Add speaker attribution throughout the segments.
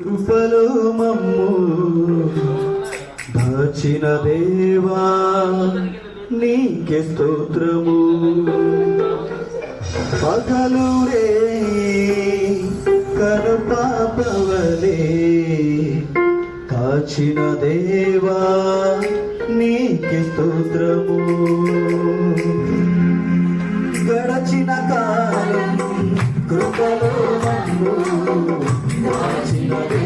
Speaker 1: కృపలు మమ్ము దాచిన దేవా నీకే స్తోత్రము. పగలు రే కనుపాపవలే కాచిన దేవా నీకే స్తోత్రము. గడచిన కాలం కృపలు మమ్ము
Speaker 2: Thank.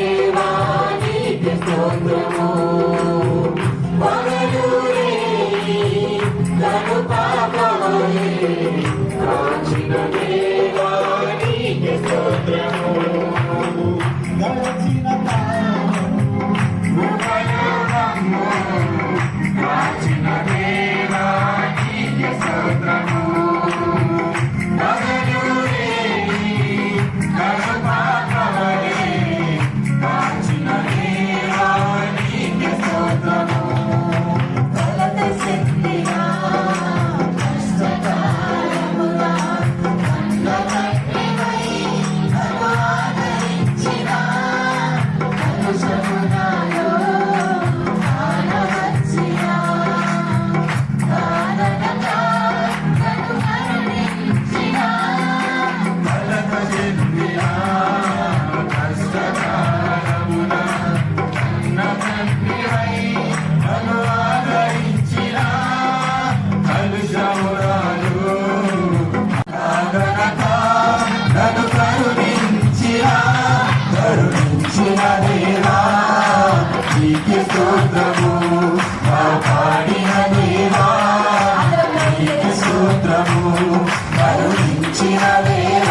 Speaker 2: కరుణించిన
Speaker 1: వేళ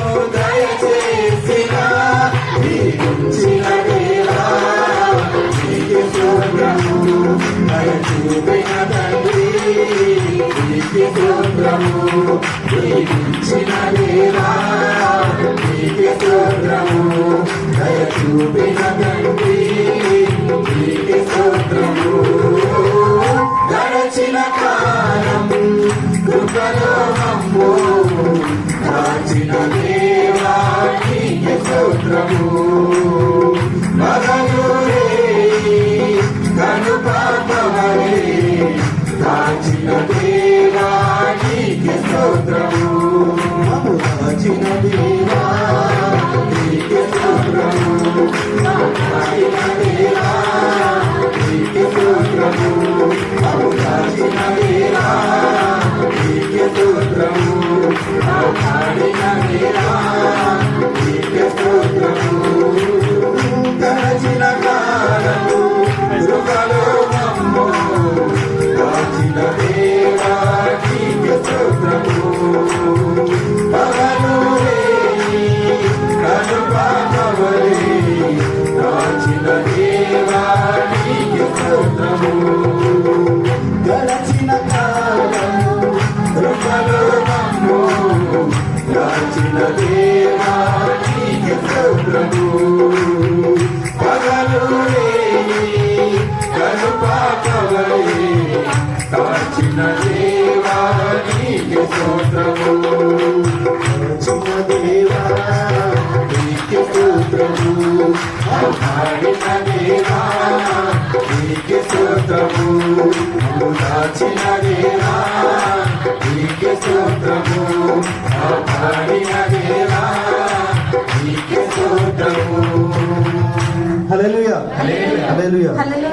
Speaker 1: నీకి స్తోత్రము నీకిచ్చిన దేవా నీకి స్తోత్రము దయ చూపిన తండ్రి గడచిన
Speaker 2: కాలము కృపలో మమ్ము దాచిన దేవా నీకే స్తోత్రము నీకే